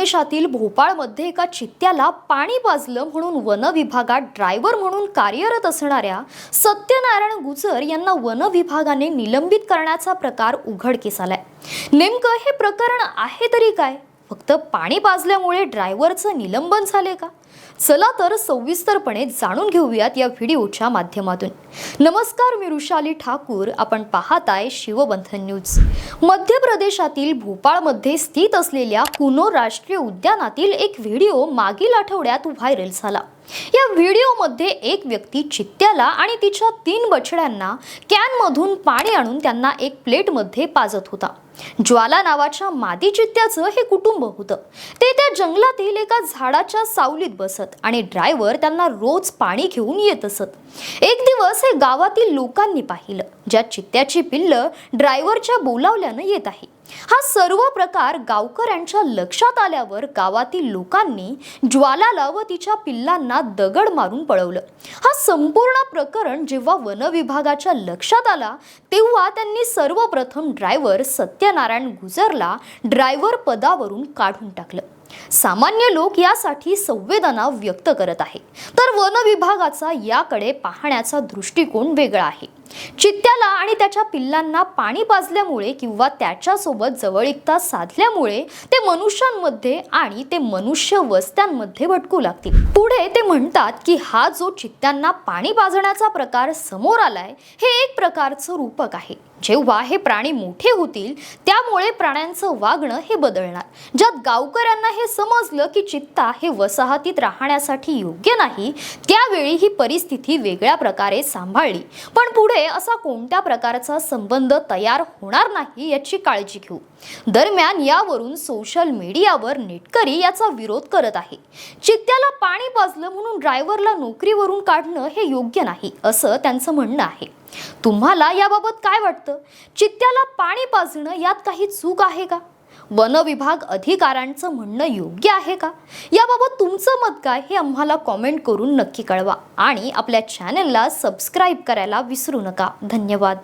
प्रदेशातील भोपाळमध्ये एका चित्त्याला पाणी पाजलं म्हणून वन विभागात ड्रायव्हर म्हणून कार्यरत असणाऱ्या सत्यनारायण गुजर यांना वन विभागाने निलंबित करण्याचा प्रकार उघडकीस आलाय. नेमकं हे प्रकरण आहे तरी काय? फक्त पाणी पाजल्यामुळे ड्रायव्हरचं निलंबन झाले का? चला तर सविस्तरपणे जाणून घेऊयात या व्हिडिओच्या माध्यमातून. नमस्कार मी ऋषाली ठाकूर. आपण पाहत आहे शिवबंधन न्यूज. मध्य प्रदेशातील भोपाळमध्ये स्थित असलेल्या कुनो राष्ट्रीय उद्यानातील एक व्हिडिओ मागील आठवड्यात व्हायरल झाला. या व्हिडिओमध्ये एक व्यक्ती चित्त्याला आणि तिच्या तीन बछड्यांना कॅनमधून पाणी आणून त्यांना एक प्लेटमध्ये पाजत होता. ज्वाला नावाच्या मादी चित्त्याचं हे कुटुंब होतं. ते त्या जंगलातील एका झाडाच्या सावलीत बसत आणि ड्रायव्हर त्यांना रोज पाणी घेऊन येत असत. एक दिवस हे गावातील लोकांनी पाहिलं ज्या चित्त्याची पिल्लं ड्रायव्हरच्या बोलावल्यानं येत आहे. हा सर्व प्रकार गावकऱ्यांच्या लक्षात आल्यावर गावातील लोकांनी ज्वालाला व तिच्या पिल्लांना दगड मारून पळवलं. हा संपूर्ण प्रकरण जेव्हा वनविभागाच्या लक्षात आला तेव्हा त्यांनी सर्वप्रथम ड्रायव्हर सत्यनारायण गुजरला ड्रायव्हर पदावरून काढून टाकलं. सामान्य लोक यासाठी संवेदना व्यक्त करत आहे तर वन विभागाचा याकडे पाहण्याचा दृष्टिकोन वेगळा आहे. चित्त्याला आणि त्याच्या पिल्लांना पाणी पाजल्यामुळे किंवा त्याच्यासोबत जवळीकता साधल्यामुळे ते मनुष्यांमध्ये आणि ते मनुष्य वस्त्यांमध्ये भटकू लागतील. पुढे ते म्हणतात की हा जो चित्त्यांना पाणी पाजण्याचा प्रकार समोर आलाय हे एक प्रकारचं रूपक आहे. जेव्हा हे प्राणी मोठे होतील त्यामुळे प्राण्यांचं वागणं हे बदलणार. ज्यात गावकऱ्यांना हे समजलं की चित्ता हे वसाहतीत राहण्यासाठी योग्य नाही त्यावेळी ही परिस्थिती वेगळ्या प्रकारे सांभाळली. पण पुढे पुढे असा कोणत्या प्रकारचा संबंध तयार होणार नाही याची काळजी घेऊ. दरम्यान यावरून सोशल मीडियावर नेटकरी याचा विरोध करत आहे. चित्त्याला पाणी पाजलं म्हणून ड्रायव्हरला नोकरीवरून काढणं हे योग्य नाही असं त्यांचं म्हणणं आहे. तुम्हाला याबाबत काय वाटतं? चित्त्याला पाणी पाजणं यात काही चूक आहे का? वन विभाग अधिकाऱ्यांचं म्हणणं योग्य आहे का? याबाबत तुमचं मत काय हे आम्हाला कॉमेंट करून नक्की कळवा. आणि आपल्या चॅनलला सबस्क्राईब करायला विसरू नका. धन्यवाद.